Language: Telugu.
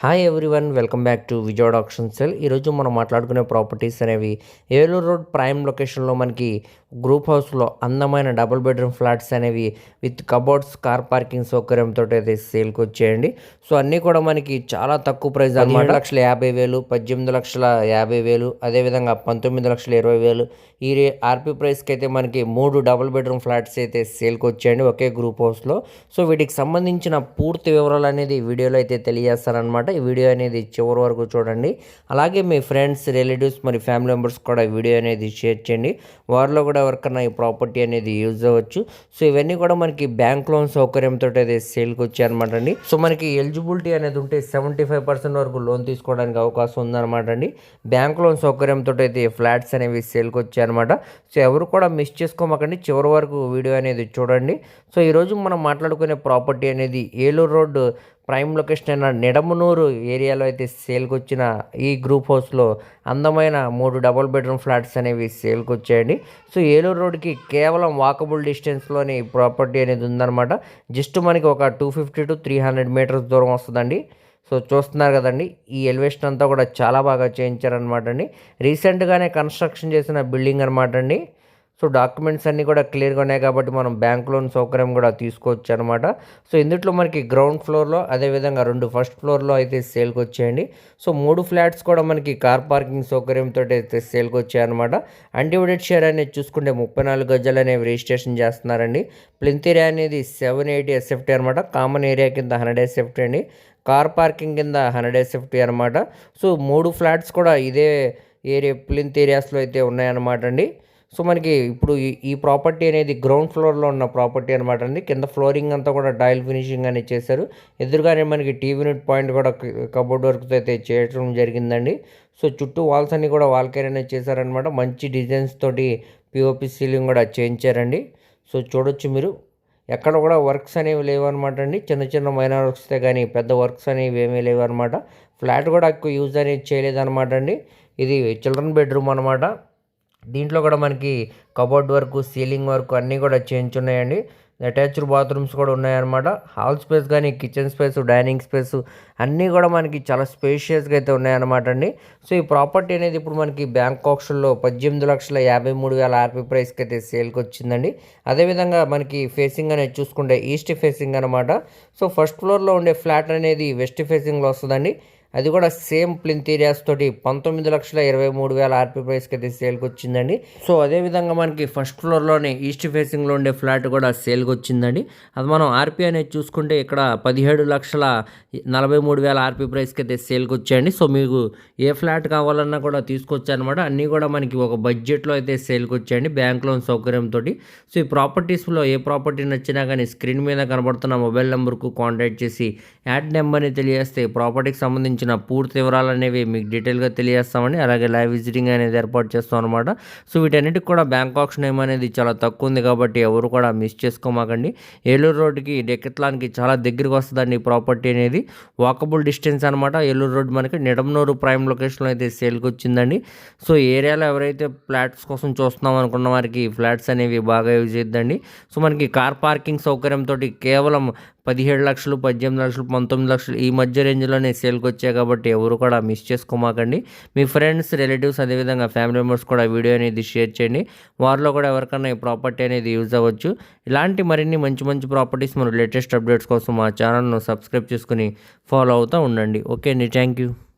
Hi everyone welcome back to Vijayawada option sell ఈరోజు మనం మాట్లాడుకునే ప్రాపర్టీస్ అనేవి ఏలూరు రోడ్ ప్రైమ్ లొకేషన్లో మనకి గ్రూప్ హౌస్లో అందమైన డబుల్ బెడ్రూమ్ ఫ్లాట్స్ అనేవి విత్ కబోర్డ్స్ కార్ పార్కింగ్ సౌకర్యంతో అయితే సేల్కి వచ్చేయండి. సో అన్నీ కూడా మనకి చాలా తక్కువ ప్రైస్ అనమాట. లక్షల యాభై వేలు పద్దెనిమిది లక్షల యాభై వేలు అదేవిధంగా పంతొమ్మిది లక్షల ఇరవై వేలు. ఈ ఆర్పీ ప్రైస్కి అయితే మనకి మూడు డబుల్ బెడ్రూమ్ ఫ్లాట్స్ అయితే సేల్కి వచ్చాయండి ఒకే గ్రూప్ హౌస్లో సో వీటికి సంబంధించిన పూర్తి వివరాలు అనేది వీడియోలో అయితే తెలియజేస్తారనమాట ఈ వీడియో అనేది చివరి వరకు చూడండి. అలాగే మీ ఫ్రెండ్స్ రిలేటివ్స్ మరి ఫ్యామిలీ మెంబర్స్ కూడా ఈ వీడియో అనేది షేర్ చేయండి. వారిలో కూడా ఎవరికన్నా ఈ ప్రాపర్టీ అనేది యూజ్ అవ్వచ్చు. సో ఇవన్నీ కూడా మనకి బ్యాంక్ లోన్ సౌకర్యంతో అయితే సేల్కి వచ్చాయన్నమాట అండి. సో మనకి ఎలిజిబిలిటీ అనేది ఉంటే సెవెంటీ ఫైవ్ పర్సెంట్ వరకు లోన్ తీసుకోవడానికి అవకాశం ఉందన్నమాట అండి. బ్యాంక్ లోన్ సౌకర్యంతో అయితే ఫ్లాట్స్ అనేవి సేల్కి వచ్చాయన్నమాట. సో ఎవరు కూడా మిస్ చేసుకోమాకండి. చివరి వరకు వీడియో అనేది చూడండి. సో ఈరోజు మనం మాట్లాడుకునే ప్రాపర్టీ అనేది ఏలూరు రోడ్డు ప్రైమ్ లొకేషన్ అయిన నిడమనూరు ఏరియాలో అయితే సేల్కి వచ్చిన ఈ గ్రూప్ హౌస్లో అందమైన మూడు డబుల్ బెడ్రూమ్ ఫ్లాట్స్ అనేవి సేల్కి వచ్చాయండి సో ఏలూరు రోడ్కి కేవలం వాకబుల్ డిస్టెన్స్లోని ప్రాపర్టీ అనేది ఉందన్నమాట. జస్ట్ మనకి ఒక two fifty to three hundred meters దూరం వస్తుందండి. సో చూస్తున్నారు కదండి ఈ ఎలివేషన్ అంతా కూడా చాలా బాగా చేయించారనమాట అండి. రీసెంట్గానే కన్స్ట్రక్షన్ చేసిన బిల్డింగ్ అనమాట అండి. సో డాక్యుమెంట్స్ అన్నీ కూడా క్లియర్గా ఉన్నాయి కాబట్టి మనం బ్యాంక్ లోన్ సౌకర్యం కూడా తీసుకోవచ్చు అనమాట సో ఇందులో మనకి గ్రౌండ్ ఫ్లోర్లో అదేవిధంగా రెండు ఫస్ట్ ఫ్లోర్లో అయితే సేల్కి వచ్చాయండి. సో మూడు ఫ్లాట్స్ కూడా మనకి కార్ పార్కింగ్ సౌకర్యంతో అయితే సేల్కి వచ్చాయన్నమాట. అన్డివైడెడ్ షేర్ అనేది చూసుకుంటే ముప్పై నాలుగు గజాలు అనేవి రిజిస్ట్రేషన్ చేస్తున్నారండి. ప్లింత్ ఏరియా అనేది సెవెన్ ఎయిటీ ఎస్ఎఫ్టీ అనమాట కామన్ ఏరియా కింద హండ్రెడ్ ఎస్ఎఫ్టీ అండి. కార్ పార్కింగ్ కింద హండ్రెడ్ ఎస్ఎఫ్టీ అనమాట సో మూడు ఫ్లాట్స్ కూడా ఇదే ఏరియా ప్లింత్ ఏరియాస్లో అయితే ఉన్నాయన్నమాట అండి. సో మనకి ఇప్పుడు ఈ ప్రాపర్టీ అనేది గ్రౌండ్ ఫ్లోర్లో ఉన్న ప్రాపర్టీ అనమాట అండి. కింద ఫ్లోరింగ్ అంతా కూడా డైల్ ఫినిషింగ్ అనేది చేశారు. ఎదురుగానే మనకి టీవీ యూనిట్ పాయింట్ కూడా కబోర్డ్ వర్క్తో అయితే చేయడం జరిగిందండి. సో చుట్టూ వాల్స్ అన్ని కూడా వాల్కేర్ అనేది చేశారనమాట మంచి డిజైన్స్ తోటి పిఓపి సీలింగ్ కూడా చేయించారండి. సో చూడొచ్చు మీరు. ఎక్కడ కూడా వర్క్స్ అనేవి లేవన్నమాట అండి. చిన్న చిన్న మైనర్ వర్క్స్ కానీ పెద్ద వర్క్స్ అనేవి ఏమీ లేవన్నమాట. ఫ్లాట్ కూడా ఎక్కువ యూజ్ అనేది చేయలేదన్నమాట అండి. ఇది చిల్డ్రన్ బెడ్రూమ్ అనమాట దీంట్లో కూడా మనకి కబోర్డ్ వర్క్ సీలింగ్ వర్క్ అన్నీ కూడా చేంజ్ ఉన్నాయండి. అటాచ్డ్ బాత్రూమ్స్ కూడా ఉన్నాయన్నమాట. హాల్ స్పేస్ కానీ కిచెన్ స్పేస్ డైనింగ్ స్పేస్ అన్నీ కూడా మనకి చాలా స్పేషియస్గా అయితే ఉన్నాయన్నమాట అండి. సో ఈ ప్రాపర్టీ అనేది ఇప్పుడు మనకి బ్యాంక్ ఆక్షన్లో పద్దెనిమిది లక్షల యాభై మూడు వేల ఆర్పీ ప్రైస్కి అయితే సేల్కి వచ్చిందండి. అదేవిధంగా మనకి ఫేసింగ్ అనేది చూసుకుంటే ఈస్ట్ ఫేసింగ్ అనమాట సో ఫస్ట్ ఫ్లోర్లో ఉండే ఫ్లాట్ అనేది వెస్ట్ ఫేసింగ్లో వస్తుందండి. అది కూడా సేమ్ ప్లింతీరియాస్ తోటి పంతొమ్మిది లక్షల ఇరవై మూడు వేల ఆర్పీ ప్రైస్కి అయితే సేల్కి వచ్చిందండి. సో అదేవిధంగా మనకి ఫస్ట్ ఫ్లోర్లోనే ఈస్ట్ ఫేసింగ్లో ఉండే ఫ్లాట్ కూడా సేల్కి వచ్చిందండి. అది మనం ఆర్పీ అనేది చూసుకుంటే ఇక్కడ పదిహేడు లక్షల నలభై మూడు వేల ఆర్పీ ప్రైస్కి అయితే సేల్కి వచ్చాయండి. సో మీకు ఏ ఫ్లాట్ కావాలన్నా కూడా తీసుకొచ్చానమాట అన్నీ కూడా మనకి ఒక బడ్జెట్లో అయితే సేల్కి వచ్చాయండి బ్యాంక్ లోన్ సౌకర్యంతో సో ఈ ప్రాపర్టీస్లో ఏ ప్రాపర్టీ నచ్చినా కానీ స్క్రీన్ మీద కనబడుతున్న మొబైల్ నెంబర్కు కాంటాక్ట్ చేసి యాడ్ నెంబర్ని తెలియజేస్తే ప్రాపర్టీకి సంబంధించి సంబంధించిన పూర్తి వివరాలు అనేవి మీకు డీటెయిల్గా తెలియజేస్తామండి అలాగే లైవ్ విజిటింగ్ అనేది ఏర్పాటు చేస్తాం అనమాట సో వీటన్నిటికి కూడా బ్యాంక్ ఆప్షన్ అనేది చాలా తక్కువ ఉంది కాబట్టి ఎవరు కూడా మిస్ చేసుకోమాకండి. ఏలూరు రోడ్డుకి డెకెట్లానికి చాలా దగ్గరికి వస్తుందండి ఈ ప్రాపర్టీ అనేది. వాకబుల్ డిస్టెన్స్ అనమాట ఏలూరు రోడ్ మనకి నిడమనూరు ప్రైమ్ లొకేషన్లో అయితే సేల్కి వచ్చిందండి. సో ఏరియాలో ఎవరైతే ఫ్లాట్స్ కోసం చూస్తున్నాం అనుకున్న వారికి ఫ్లాట్స్ అనేవి బాగా యూజ్ చేద్దండి. సో మనకి కార్ పార్కింగ్ సౌకర్యంతో కేవలం పదిహేడు లక్షలు పద్దెనిమిది లక్షలు పంతొమ్మిది లక్షలు ఈ మధ్య రేంజ్లోనే సేల్కి వచ్చాయి కాబట్టి ఎవరు కూడా మిస్ చేసుకోమాకండి. మీ ఫ్రెండ్స్ రిలేటివ్స్ అదేవిధంగా ఫ్యామిలీ మెంబర్స్ కూడా వీడియో అనేది షేర్ చేయండి. వారిలో కూడా ఎవరికైనా ఈ ప్రాపర్టీ అనేది యూజ్ అవ్వచ్చు. ఇలాంటి మరిన్ని మంచి మంచి ప్రాపర్టీస్ మన లేటెస్ట్ అప్డేట్స్ కోసం మా ఛానల్ను సబ్స్క్రైబ్ చేసుకుని ఫాలో అవుతూ ఉండండి. ఓకే అండి. Thank you.